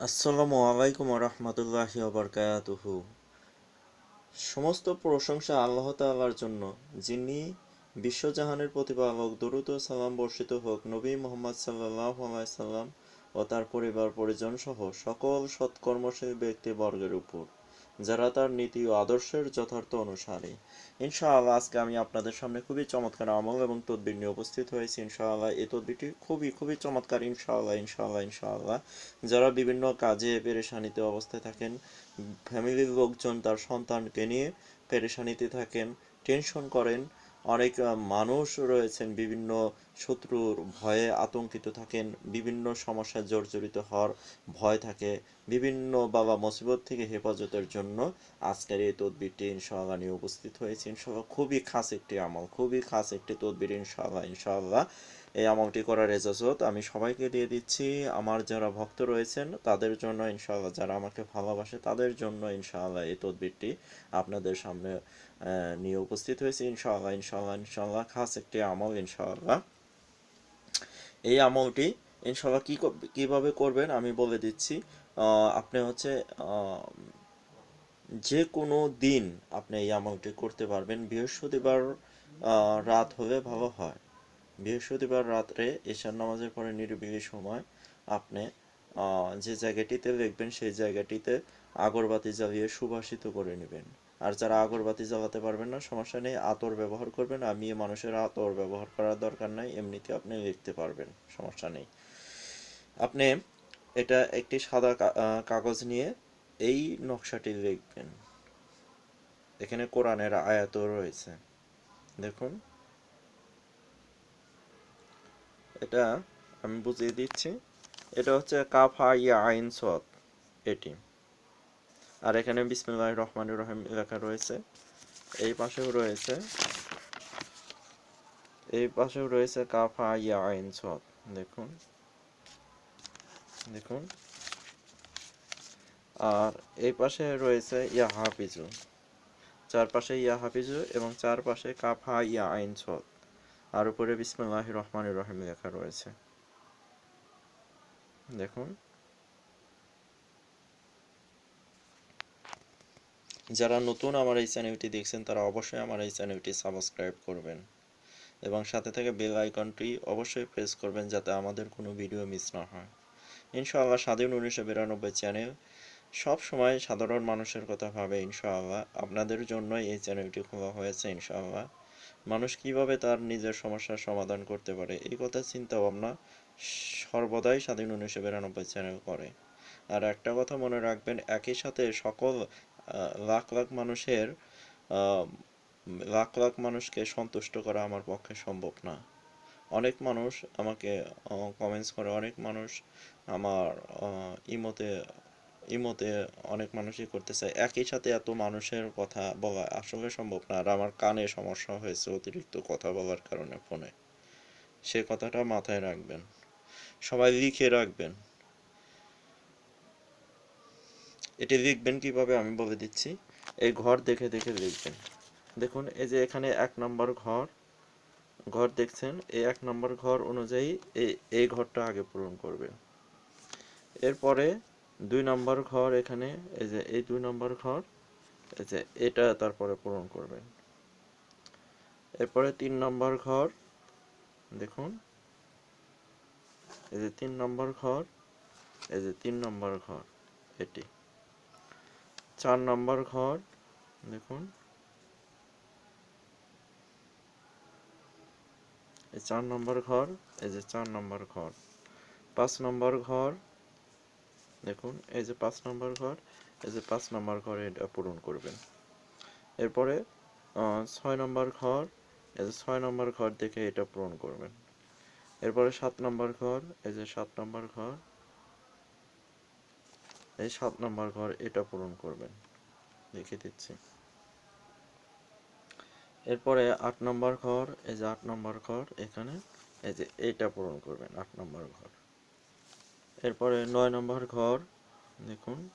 আসসালামু আলাইকুম রহমতুল্লাহি ওবরকাতুহু। সমস্ত প্রশংসা আল্লাহ তাল্লার জন্য। যিনি বিশ্বজাহানের প্রতিপালক, দরুদ ও সালাম বর্ষিত হোক, নবী মোহাম্মদ সাল্লাহ সাল্লাম ও তার পরিবার পরিজন সহ সকল সৎকর্মশীল ব্যক্তিবর্গের উপর। যারা তার নীতি ও আদর্শের যথার্থ অনুসারী। ইনশাআল্লাহ, আজকে আমি আপনাদের সামনে খুবই চমৎকার আমল এবং তদবির নিয়ে উপস্থিত হয়েছি। ইনশাআল্লাহ, এই তদবিরটি খুবই খুবই চমৎকার। ইনশাআল্লাহ ইনশাআল্লাহ ইনশাআল্লাহ। যারা বিভিন্ন কাজে পেরেশানিতে অবস্থায় থাকেন, ফ্যামিলির লোকজন তার সন্তানকে নিয়ে পেরেশানিতে থাকেন, টেনশন করেন অনেক মানুষ রয়েছেন, বিভিন্ন শত্রুর ভয়ে আতঙ্কিত থাকেন, বিভিন্ন সমস্যায় জর্জরিত হওয়ার ভয় থাকে। বিভিন্ন বাবা মুসিবত থেকে হেফাজতের জন্য আজকের এই তদবিরটি ইনশাআল্লাহ নিয়ে উপস্থিত হয়েছে। ইনশাআল্লাহ খুবই খাস একটি আমল, খুবই খাস একটি তদবির ইনশাআল্লাহ ইনশাআল্লাহ। এই আমলটি করার এজাজত আমি সবাইকে দিয়ে দিচ্ছি। আমার যারা ভক্ত রয়েছেন, তাদের জন্য ইনশাআল্লাহ, যারা আমাকে ভালোবাসে, তাদের জন্য ইনশাআল্লাহ এই তদবিরটি আপনাদের সামনে নিয়ে উপস্থিত হয়েছে। ইনশাআল্লাহ ইনশাআল্লাহ ইনশাআল্লাহ, খাস একটি আমল ইনশাআল্লাহ। এই আমলটি ইনশাআল্লাহ কি কীভাবে করবেন আমি বলে দিচ্ছি। আপনি হচ্ছে যে কোনো দিন আপনি এই আমলটি করতে পারবেন। বৃহস্পতিবার রাত হলে ভালো হয়। বৃহস্পতিবার রাত্রে এশার নামাজের পরে নিরিবিলি সময় আপনি যে জায়গাটিতে লিখবেন সেই জায়গাটিতে আগরবাতি জ্বালিয়ে সুবাসিত করে নেবেন। আর যারা আগরবাতি জ্বালাতে পারবেন না, সমস্যা নেই, আতর ব্যবহার করবেন। আমি মানুষের আতর ব্যবহার করার দরকার নাই, এমনিতে আপনি লিখতে পারবেন, সমস্যা নেই। আপনি এটা একটি সাদা কাগজ নিয়ে এই নকশাটি লিখবেন। এখানে কোরআনের আয়াতও রয়েছে। দেখুন। এটা আমি বুঝিয়ে দিচ্ছি। এটা হচ্ছে কাফ ইয়া আইন সদ এটি। আর এখানে বিসমিল্লাহ রহমান রহিম লেখা রয়েছে। এই পাশেও রয়েছে, এই পাশেও রয়েছে কাফা ইয়া আইন সদ দেখুন দেখুন। আর এই পাশে রয়েছে ইয়া হাফিজু। চারপাশে ইয়া হাফিজু এবং চারপাশে কাফা ইয়া আইন সদ আর উপরে বিসমিল্লাহ রহমান রহিম লেখা রয়েছে। দেখুন। যারা নতুন আমার এই চ্যানেলটি দেখছেন, তারা অবশ্যই আমার এই চ্যানেলটি সাবস্ক্রাইব করবেন এবং সাথে থেকে বেল আইকনটি অবশ্যই প্রেস করবেন যাতে আমাদের কোনো ভিডিও মিস না হয়। ইনশাআল্লাহ স্বাধীন উনিশশো বিরানব্বই চ্যানেল সব সময় সাধারণ মানুষের কথা ভাবে ইনশাআল্লাহ। আপনাদের জন্যই এই চ্যানেলটি খোলা হয়েছে ইনশাআল্লাহ। মানুষ কীভাবে তার নিজের সমস্যার সমাধান করতে পারে? এই কথা চিন্তা ভাবনা সর্বদাই স্বাধীন উনিশশো বিরানব্বই চ্যানেল করে। আর একটা কথা মনে রাখবেন, একই সাথে সকল লাখ লাখ মানুষের লাখ লাখ মানুষকে সন্তুষ্ট করা আমার পক্ষে সম্ভব না। অনেক মানুষ আমাকে কমেন্টস করে, অনেক মানুষ আমার ইমোতে ইমোতে অনেক মানুষই করতে চায় একই সাথে এত মানুষের কথা বলা আসলে সম্ভব না আর আমার কানে সমস্যা হয়েছে অতিরিক্ত কথা বলার কারণে ফোনে। সে কথাটা মাথায় রাখবেন। সবাই লিখে রাখবেন। এটি লিখবেন কীভাবে আমি বলে দিচ্ছি। এই ঘর দেখে দেখে লিখবেন। দেখুন, এই যে এখানে এক নম্বর ঘর। ঘর দেখছেন, এই এক নম্বর ঘর অনুযায়ী এই এই ঘরটা আগে পূরণ করবেন। এরপরে দুই নম্বর ঘর এখানে, এই যে এই দুই নম্বর ঘর, এই যে এটা তারপরে পূরণ করবেন। এরপরে তিন নম্বর ঘর, দেখুন, এই যে তিন নম্বর ঘর, এই যে তিন নম্বর ঘর, এটি। চার নম্বর ঘর, দেখুন, এই চার নম্বর ঘর, এই যে চার নম্বর ঘর। পাঁচ নম্বর ঘর দেখুন, এই যে পাঁচ নম্বর ঘর, এই যে পাঁচ নম্বর ঘরে এটা পূরণ করবেন। এরপরে ছয় নম্বর ঘর, এই যে ছয় নম্বর ঘর দেখে এটা পূরণ করবেন। এরপরে সাত নম্বর ঘর, এই যে সাত নম্বর ঘর, এই সাত নম্বর ঘর এটা পূরণ করবেন। লিখে দিচ্ছি। এরপরে আট নম্বর ঘর, এই যে আট নম্বর ঘর, এখানে, এই যে এইটা পূরণ করবেন, আট নম্বর ঘর। এরপরে নয় নম্বর ঘর, দেখুন,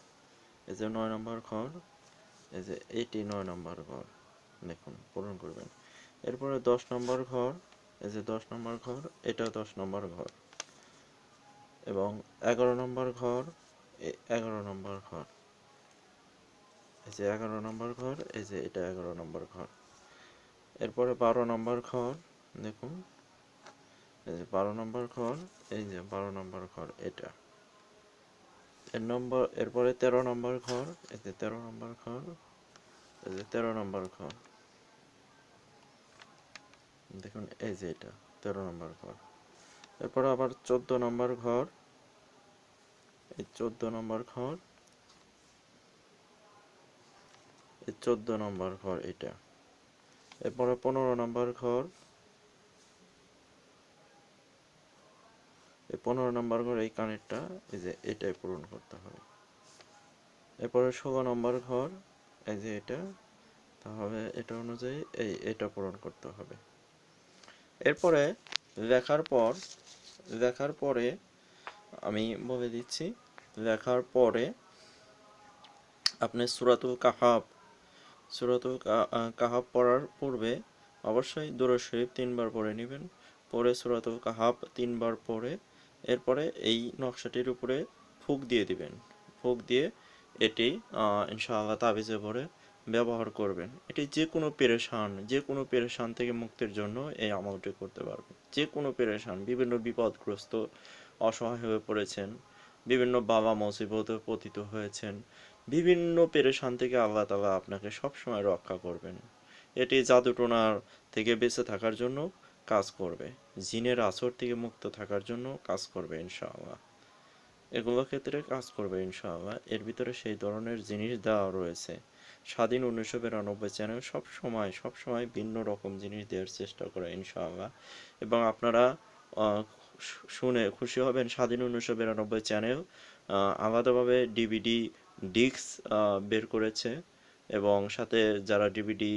এই যে নয় নম্বর ঘর, এই যে এইটি নয় নম্বর ঘর, দেখুন, পূরণ করবেন। এরপরে দশ নম্বর ঘর, এই যে দশ নম্বর ঘর এটা দশ নম্বর ঘর। এবং এগারো নম্বর ঘর এগারো নম্বর ঘর। এই যে এগারো নম্বর ঘর, এই যে এটা এগারো নম্বর ঘর। এরপরে বারো নম্বর ঘর, দেখুন এই যে বারো নম্বর ঘর, এই যে বারো নম্বর ঘর এটা। এর নম্বর, এরপরে তেরো নম্বর ঘর, এই যে তেরো নম্বর ঘর, এই যে তেরো নম্বর ঘর। দেখুন, এই যে এটা, তেরো নম্বর ঘর। এরপর আবার চোদ্দ নম্বর ঘর, এই চোদ্দ নম্বর ঘর, এই চোদ্দ নম্বর ঘর এটা। এরপরে পনেরো নম্বর ঘর এই পনেরো নম্বর ঘর, এই কানেরটা, এই যে এটাই পূরণ করতে হবে। এরপরে ষোলো নম্বর ঘর, এই যে এটা, তাহলে এটা অনুযায়ী এই, এটা পূরণ করতে হবে। এরপরে লেখার পর, লেখার পরে আমি বলে দিচ্ছি, লেখার পরে আপনি সুরাতুল কাহাব সুরাতুল কাহাব পড়ার পূর্বে অবশ্যই দুরূদ শরীফ তিনবার পড়ে নেবেন। পরে সুরাতুল কাহাব তিনবার পড়ে এরপরে এই নকশাটির উপরে ফুক দিয়ে দিবেন। ফুক দিয়ে এটি ইনশাআল্লাহ তাবিজে ভরে ব্যবহার করবেন। এটি যে কোনো পেরেশান যে কোনো পেরেশান থেকে মুক্তির জন্য এই আমলটি করতে পারবেন। যে কোনো পেরেশান, বিভিন্ন বিপদগ্রস্ত, অসহায় হয়ে পড়েছেন, বিভিন্ন বাবা মুসিবতে পতিত হয়েছেন, বিভিন্ন পেরেশান থেকে আল্লাহ তাআলা আপনাকে সবসময় রক্ষা করবেন। এটি জাদুটোনার থেকে বেঁচে থাকার জন্য কাজ করবে। জিনের আসর থেকে মুক্ত থাকার জন্য কাজ করবে, ইনশাআল্লাহ। এগুলো ক্ষেত্রে কাজ করবে, ইনশাআল্লাহ। এর ভিতরে সেই ধরনের জিনিস দেওয়া রয়েছে। স্বাধীন উনিশশো বিরানব্বই চ্যানেল সব সময় সব সময় ভিন্ন রকম জিনিস দেওয়ার চেষ্টা করে, ইনশাআল্লাহ। এবং আপনারা শুনে খুশি হবেন, স্বাধীন উনিশশো বিরানব্বই চ্যানেল আলাদাভাবে ডিভিডি ডিস্ক বের করেছে। এবং সাথে যারা ডিভিডি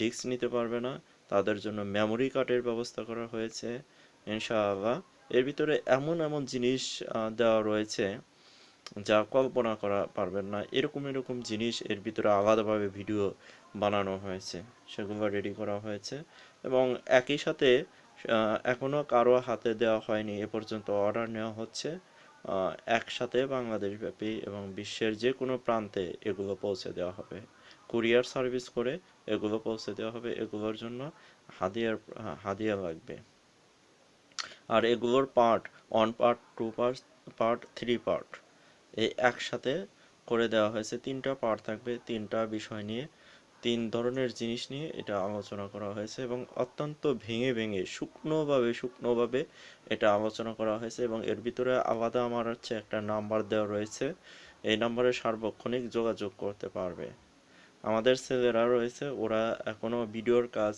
ডিস্ক নিতে পারবে না তাদের জন্য মেমোরি কার্ডের ব্যবস্থা করা হয়েছে ইনশাআল্লাহ। এর ভিতরে এমন এমন জিনিস দেওয়া রয়েছে যা কল্পনা করা পারবেন না। এরকম এরকম জিনিস এর ভিতরে আলাদাভাবে ভিডিও বানানো হয়েছে সেগুলো রেডি করা হয়েছে এবং একই সাথে আহ, এখনও কারও হাতে দেওয়া হয়নি এ পর্যন্ত অর্ডার নেওয়া হচ্ছে। একসাথে বাংলাদেশ ব্যাপী এবং বিশ্বের যে কোনো প্রান্তে এগুলো পৌঁছে দেওয়া হবে। কুরিয়ার সার্ভিস করে এগুলো পৌঁছে দেওয়া হবে। এগুলোর জন্য হাদিয়ার হাদিয়া লাগবে। আর এগুলোর part one part two part part three part এই একসাথে করে দেওয়া হয়েছে। তিনটা পার্ট থাকবে। তিনটা বিষয় নিয়ে তিন ধরনের জিনিস নিয়ে এটা আলোচনা করা হয়েছে এবং অত্যন্ত ভেঙে ভেঙে, শুকনোভাবে শুকনোভাবে এটা আলোচনা করা হয়েছে এবং এর ভিতরে আলাদা আমার হচ্ছে একটা নাম্বার দেওয়া রয়েছে। এই নাম্বারে সার্বক্ষণিক যোগাযোগ করতে পারবে। আমাদের ছেলেরা রয়েছে, ওরা এখনও ভিডিওর কাজ,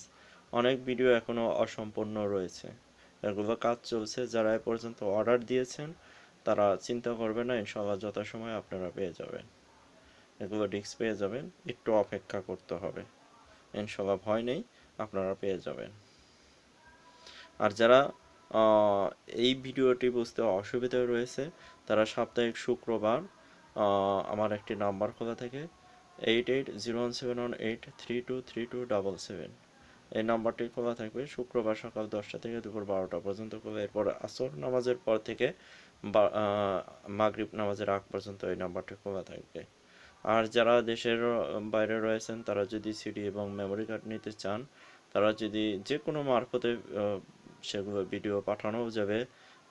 অনেক ভিডিও এখনও অসম্পূর্ণ রয়েছে। এগুলো কাজ চলছে, যারা এ পর্যন্ত অর্ডার দিয়েছেন, তারা চিন্তা করবে না ইনশাল্লাহ যথাসময়ে আপনারা পেয়ে যাবেন। এগুলো ডিস্ক পেয়ে যাবেন, একটু অপেক্ষা করতে হবে। ইনশাল্লাহ ভয় নেই, আপনারা পেয়ে যাবেন। আর যারা এই ভিডিওটি বুঝতে অসুবিধা রয়েছে, তারা সাপ্তাহিক শুক্রবার আমার একটি নাম্বার খোলা থাকে eight eight zero one seven one eight three two three two double seven এই নাম্বারটি খোলা থাকবে শুক্রবার সকাল দশটা থেকে দুপুর বারোটা পর্যন্ত খোলা। এরপর আসর নামাজের পর থেকে মাগরিব নামাজের আগ পর্যন্ত এই নাম্বারটি খোলা থাকবে। আর যারা দেশের বাইরে রয়েছেন, তারা যদি সিডি এবং মেমোরি কার্ড নিতে চান, তারা যদি যে কোনো মারফতে সেগুলো ভিডিও পাঠানো যাবে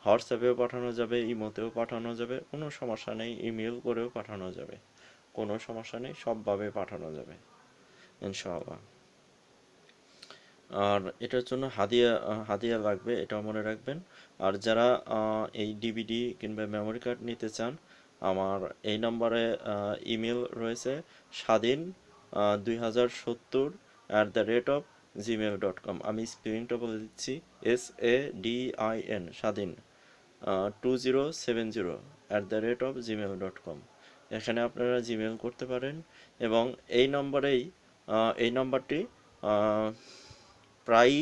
হোয়াটসঅ্যাপেও পাঠানো যাবে ইমোতেও পাঠানো যাবে, কোনো সমস্যা নেই ইমেল করেও পাঠানো যাবে। কোনো সমস্যা নেই, সবভাবে পাঠানো যাবে, ইনশাআল্লাহ। আর এটার জন্য হাদিয়া হাদিয়া লাগবে, এটাও মনে রাখবেন। আর যারা এই ডিভিডি কিংবা মেমোরি কার্ড নিতে চান আমার এই নম্বরে ইমেল রয়েছে স্বাধীন দুই হাজার সত্তর at the rate of Gmail dot com আমি স্পেলিংটা বলে দিচ্ছি S A D I N Swadhin two zero seven zero at the rate of Gmail dot com এখানে আপনারা জিমেল করতে পারেন এবং এই নম্বরেই এই নম্বরটি প্রায়ই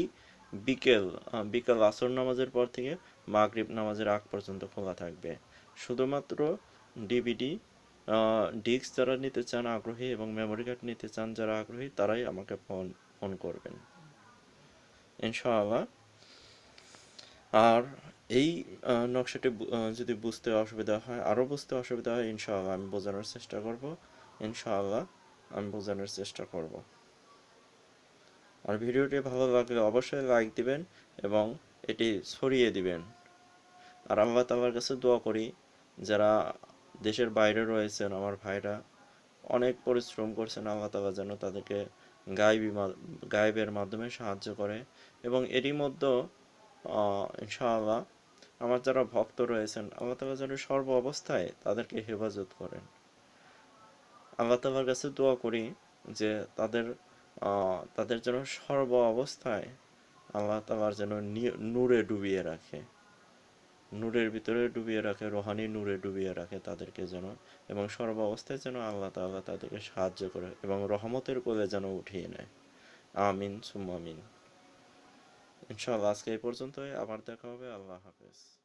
বিকেল বিকেল আসর নামাজের পর থেকে মাগরিব নামাজের আগ পর্যন্ত খোলা থাকবে। শুধুমাত্র ডিভিডি ডিস্ক যারা নিতে চান আগ্রহী এবং মেমোরি কার্ড নিতে চান যারা আগ্রহী, তারাই আমাকে ফোন ফোন করবেন। ইনশাআল্লাহ। আর এই নকশাটি যদি বুঝতে অসুবিধা হয়, আরও বুঝতে অসুবিধা হয়, ইনশাআল্লাহ আমি বোঝানোর চেষ্টা করব। ইনশাআল্লাহ আমি বোঝানোর চেষ্টা করব। আর ভিডিওটি ভালো লাগলে অবশ্যই লাইক দিবেন এবং এটি ছড়িয়ে দিবেন। আর আল্লাহ তাআলার কাছে দোয়া করি, যারা দেশের বাইরে রয়েছেন আমার ভাইরা। অনেক পরিশ্রম করছেন আল্লাহ যেন তাদেরকে গাইবি গায়েবের মাধ্যমে সাহায্য করে এবং এরই মধ্যে ইনশাআল্লাহ আমার যারা ভক্ত রয়েছেন, আল্লাহ তাআলা যেন সর্ব অবস্থায় তাদেরকে হেফাজত করেন। আল্লাহ তাআলার কাছে দোয়া করি যে তাদের তাদের যেন সর্ব অবস্থায় আল্লাহ তাআলার যেন নূরে ডুবিয়ে রাখে। নূরের ভিতরে ডুবিয়ে রাখে, রোহানি নূরে ডুবিয়ে রাখে তাদেরকে যেন এবং সর্ব অবস্থায় যেন আল্লাহ তাল্লাহ তাদেরকে সাহায্য করে এবং রহমতের কোলে যেন উঠিয়ে নেয়। আমিন সুম্মামিন ইনশাআল্লাহ আজকে এই পর্যন্তই, আবার দেখা হবে, আল্লাহ হাফেজ।